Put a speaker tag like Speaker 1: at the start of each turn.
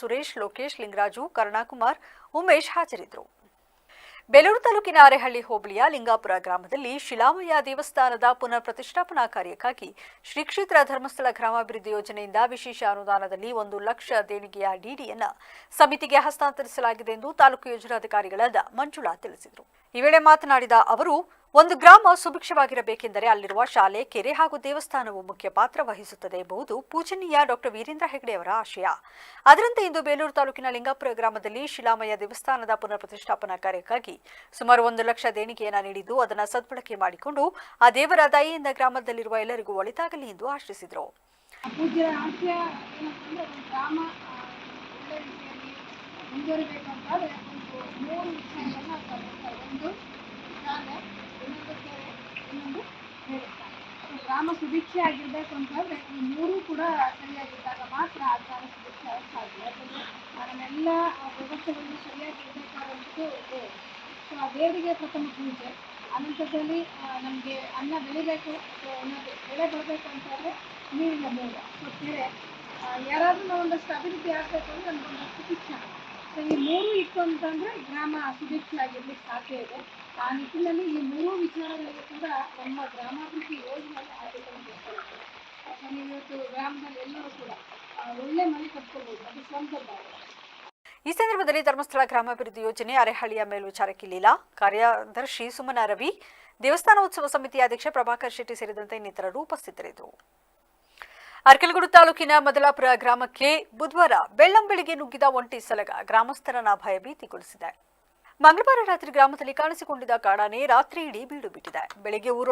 Speaker 1: ಸುರೇಶ್, ಲೋಕೇಶ್, ಲಿಂಗರಾಜು, ಕರುಣಾಕುಮಾರ್, ಉಮೇಶ್ ಹಾಜರಿದ್ದರು. ಬೇಲೂರು ತಾಲೂಕಿನ ಅರೆಹಳ್ಳಿ ಹೋಬಳಿಯ ಲಿಂಗಾಪುರ ಗ್ರಾಮದಲ್ಲಿ ಶಿಲಾಮಯ್ಯ ದೇವಸ್ಥಾನದ ಪುನರ್ ಪ್ರತಿಷ್ಠಾಪನಾ ಕಾರ್ಯಕ್ಕಾಗಿ ಶ್ರೀ ಕ್ಷೇತ್ರ ಧರ್ಮಸ್ಥಳ ಗ್ರಾಮಾಭಿವೃದ್ಧಿ ಯೋಜನೆಯಿಂದ ವಿಶೇಷ ಅನುದಾನದಲ್ಲಿ ಒಂದು ಲಕ್ಷ ದೇಣಿಗೆಯ ಡಿಡಿಯನ್ನು ಸಮಿತಿಗೆ ಹಸ್ತಾಂತರಿಸಲಾಗಿದೆ ಎಂದು ತಾಲೂಕು ಯೋಜನಾಧಿಕಾರಿಗಳಾದ ಮಂಜುಳಾ ತಿಳಿಸಿದರು. ಈ ವೇಳೆ ಮಾತನಾಡಿದ ಅವರು ಒಂದು ಗ್ರಾಮ ಸುಭಿಕ್ಷವಾಗಿರಬೇಕೆಂದರೆ ಅಲ್ಲಿರುವ ಶಾಲೆ, ಕೆರೆ ಹಾಗೂ ದೇವಸ್ಥಾನವು ಮುಖ್ಯ ಪಾತ್ರ ವಹಿಸುತ್ತದೆ ಎಂಬುದು ಪೂಜನೀಯ ಡಾಕ್ಟರ್ ವೀರೇಂದ್ರ ಹೆಗಡೆ ಅವರ ಆಶಯ. ಅದರಂತೆ ಇಂದು ಬೇಲೂರು ತಾಲೂಕಿನ ಲಿಂಗಾಪುರ ಗ್ರಾಮದಲ್ಲಿ ಶಿಲಾಮಯ ದೇವಸ್ಥಾನದ ಪುನರ್ ಪ್ರತಿಷ್ಠಾಪನಾ ಕಾರ್ಯಕ್ಕಾಗಿ ಸುಮಾರು ಒಂದು ಲಕ್ಷ ದೇಣಿಗೆಯನ್ನ ನೀಡಿದ್ದು ಅದನ್ನು ಸದ್ಬಳಕೆ ಮಾಡಿಕೊಂಡು ಆ ದೇವರ ದಯೆಯಿಂದ ಗ್ರಾಮದಲ್ಲಿರುವ ಎಲ್ಲರಿಗೂ ಒಳಿತಾಗಲಿ ಎಂದು ಆಶಿಸಿದರು.
Speaker 2: ಒಂದು ಮೂರು ತಗೊಳ್ತಾರೆ ಒಂದು ಶಾಲೆ ಇನ್ನೊಂದು ಕೆರೆ ಇನ್ನೊಂದು ದೇವಸ್ಥಾನ ಸೊ ಗ್ರಾಮ ಸುಭಿಕ್ಷೆ ಆಗಿರ್ಬೇಕು ಅಂತಂದ್ರೆ ಈ ಮೂರೂ ಕೂಡ ಸರಿಯಾಗಿದ್ದಾಗ ಮಾತ್ರ ಆ ಸುಭಿಕ್ಷೆ ಆಗಕ್ಕೆ ಸಾಧ್ಯ ಯಾಕಂದ್ರೆ ನಮ್ಮೆಲ್ಲ ಸರಿಯಾಗಿ ಇರಬೇಕಾದಂಥದ್ದು ದೇವರು ಸೊ ಆ ದೇವರಿಗೆ ಪ್ರಥಮ ಪೂಜೆ. ಅನಂತರದಲ್ಲಿ ನಮಗೆ ಅನ್ನ ಬೆಳಿಬೇಕು. ಅನ್ನೋದು ಬೆಳೆ ಬರಬೇಕು ಅಂತಂದರೆ ನೀರಿನ ಮೂಲ. ಸೊ ಕೆರೆ ಯಾರಾದರೂ ಯಾರಾದ್ರೂ ನಾವು ಒಂದಷ್ಟು ಅಭಿವೃದ್ಧಿ ಆಗಬೇಕು ಅಂದ್ರೆ ನಮ್ಗೊಂದಷ್ಟು ಶಿಕ್ಷಣ. ಸೊ ಈ ಮೂರು ಇತ್ತು ಅಂತಂದ್ರೆ ಗ್ರಾಮ ಅಭಿವೃದ್ಧಿ ಆಗಿರ್ಲಿಕ್ಕೆ ಸಾಧ್ಯ ಇದೆ. ಆ ನಿಟ್ಟಿನಲ್ಲಿ ಈ ಮೂರು ವಿಚಾರಗಳಿಗೆ ಕೂಡ ನಮ್ಮ ಗ್ರಾಮಾಭಿವೃದ್ಧಿ ಯೋಜನೆಯಲ್ಲಿ ಆದ್ಯತೆಯನ್ನು ಇವತ್ತು ಗ್ರಾಮದಲ್ಲಿ ಎಲ್ಲರೂ ಕೂಡ ಒಳ್ಳೆ ಮನೆ ಕಟ್ಕೋಬಹುದು ಅದು ಸ್ವಂತದ್ದಾಗಿದೆ
Speaker 1: ಈ ಸಂದರ್ಭದಲ್ಲಿ ಧರ್ಮಸ್ಥಳ ಗ್ರಾಮಾಭಿವೃದ್ಧಿ ಯೋಜನೆ ಅರೆಹಳ್ಳಿಯ ಮೇಲ್ವಿಚಾರಕ್ಕೆ ಲೀಲಾ ಕಾರ್ಯದರ್ಶಿ ಸುಮನ ರವಿ ದೇವಸ್ಥಾನ ಉತ್ಸವ ಸಮಿತಿ ಅಧ್ಯಕ್ಷ ಪ್ರಭಾಕರ್ ಶೆಟ್ಟಿ ಸೇರಿದಂತೆ ಇನ್ನಿತರರು ಉಪಸ್ಥಿತರಿದ್ದರು. ಅರ್ಕಲಗೂಡು ತಾಲೂಕಿನ ಮದಲಾಪುರ ಗ್ರಾಮಕ್ಕೆ ಬುಧವಾರ ಬೆಳ್ಳಂಬೆಳಿಗ್ಗೆ ನುಗ್ಗಿದ ಒಂಟಿ ಸಲಗ ಗ್ರಾಮಸ್ಥರನ್ನ ಭಯಭೀತಿಗೊಳಿಸಿದೆ ಮಂಗಳವಾರ ರಾತ್ರಿ ಗ್ರಾಮದಲ್ಲಿ ಕಾಣಿಸಿಕೊಂಡಿದ್ದ ಕಾಡಾನೆ ರಾತ್ರಿ ಇಡೀ ಬೀಡು ಬಿಟ್ಟಿದೆ. ಬೆಳಿಗ್ಗೆ ಊರು